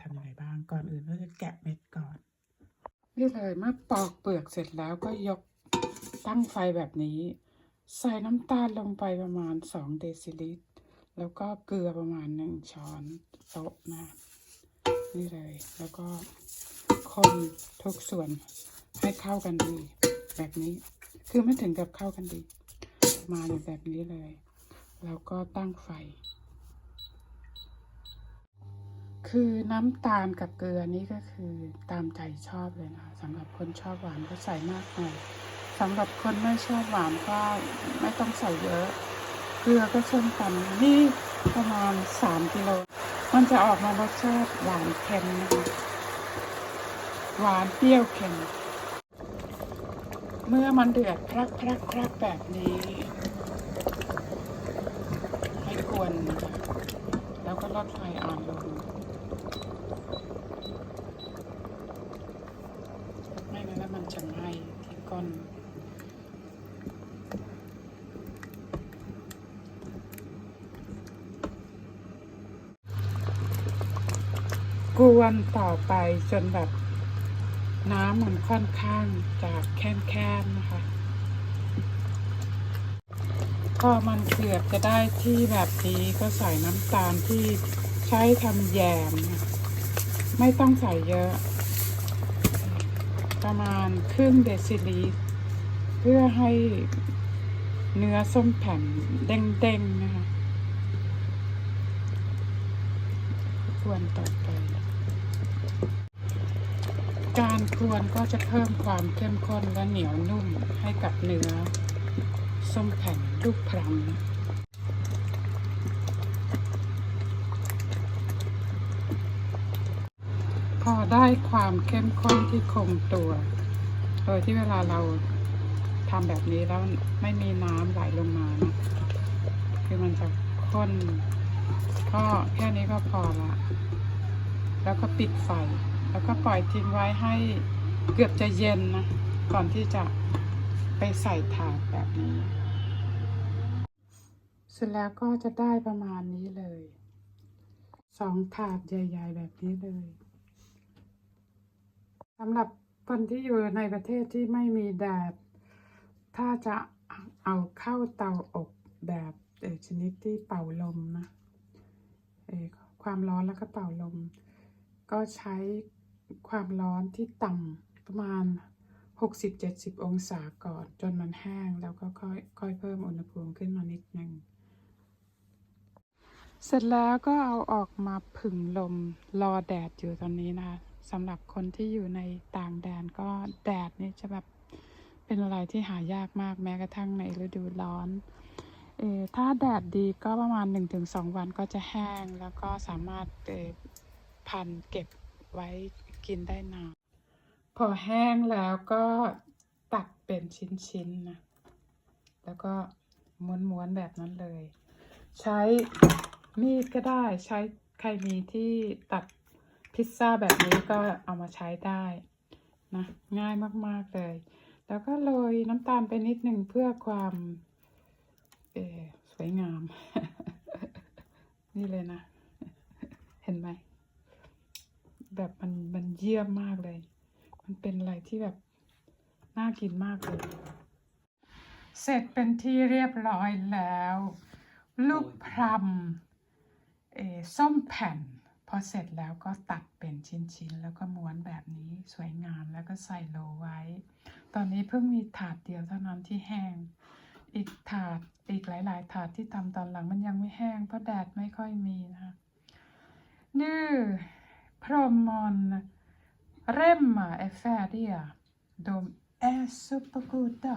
ทำยังไงบ้าง ก่อนอื่นเราจะแกะเม็ดก่อน นี่เลยเมื่อปอกเปลือกเสร็จแล้วก็ยกตั้งไฟแบบนี้ ใส่น้ำตาลลงไปประมาณ 2 เดซิลิตร แล้วก็เกลือประมาณ 1 ช้อนโต๊ะนะนี่เลย แล้วก็คนทุกส่วนให้เข้ากันดี แบบนี้คือไม่ถึงกับเข้ากันดี มาในแบบนี้เลย แล้วก็ตั้งไฟ คือน้ำตาลกับเกลือนี่ก็คือตามใจชอบเลยนะสำหรับคนชอบหวานก็ใส่มากหน่อยสำหรับคนไม่ชอบหวานก็ไม่ต้องใส่เยอะ เกลือก็เช่นกันนี่ประมาณสามกิโล มันจะออกมารสชาติหวานเค็มนะคะหวานเปรี้ยวเค็ม เมื่อมันเดือดพรักพรักพรักแบบนี้ ให้กวนแล้วก็ลดไฟอ่อนลง ไม่งั้นแล้วมันจะไห ม้ที่ก้นกวนต่อไปจนแบบน้ำมันค่อนข้างจะแค้นๆนะคะ พอมันเกือบจะได้ที่แบบนี้ก็ใส่น้ำตาลที่ใช้ทำแยม ไม่ต้องใส่เยอะ ประมาณครึ่งเดซิลิตรเพื่อให้เนื้อส้มแผ่นเด้งๆนะคะควรต่อไป การควรก็จะเพิ่มความเข้มข้นและเหนียวนุ่มให้กับเนื้อส้มแผ่นลูกพลัง พอได้ความเข้มข้นที่คงตัวโดยที่เวลาเราทำแบบนี้แล้วไม่มีน้ำไหลลงมานะคือมันจะข้นก็แค่นี้ก็พอละ แล้วก็ปิดไฟ แล้วก็ปล่อยทิ้งไว้ให้เกือบจะเย็นนะ ก่อนที่จะไปใส่ถาดแบบนี้ เสร็จแล้วก็จะได้ประมาณนี้เลย สองถาดใหญ่ ๆ แบบนี้เลย สำหรับคนที่อยู่ในประเทศที่ไม่มีแดด ถ้าจะเอาเข้าเตาอบแบบชนิดที่เป่าลมนะเอ่อความร้อนแล้วก็เป่าลม ก็ใช้ความร้อนที่ต่ำประมาณ 60-70 องศาก่อน จนมันแห้งแล้วก็ค่อยค่อยเพิ่มอุณหภูมิขึ้นมานิดนึงเสร็จแล้วก็เอาออกมาผึ่งลมรอแดดอยู่ตอนนี้นะคะ สำหรับคนที่อยู่ในต่างแดนก็แดดนี่จะแบบเป็นอะไรที่หายากมากแม้กระทั่งในฤดูร้อนเออถ้าแดดดีก็ประมาณ 1-2 วันก็จะแห้ง แล้วก็สามารถเออพันเก็บไว้กินได้นานพอแห้งแล้วก็ตัดเป็นชิ้นๆนะแล้วก็ม้วนๆแบบนั้นเลย ใช้มีดก็ได้ใช้ใครมีที่ตัด พิซซ่าแบบนี้ก็เอามาใช้ได้นะง่ายมากๆเลย แล้วก็โรยน้ำตาลไปนิดหนึ่งเพื่อความเออสวยงาม นี่เลยนะ เห็นไหม แบบมันมันเยี่ยมมากเลย มันเป็นอะไรที่แบบน่ากินมากเลย เสร็จเป็นที่เรียบร้อยแล้ว ลูกพรัมเอส้มแผ่น พอเสร็จแล้วก็ตัดเป็นชิ้นๆ แล้วก็ม้วนแบบนี้สวยงามแล้วก็ใส่โลไว้ ตอนนี้เพิ่งมีถาดเดียวเท่านั้นที่แห้ง อีกถาดอีกหลาย ๆ ถาดที่ทำตอนหลังมันยังไม่แห้ง เพราะแดดไม่ค่อยมีนะคะนี่พรมมอนเรมมาเอฟเฟเดียดมเอสซูเปอร์กูดา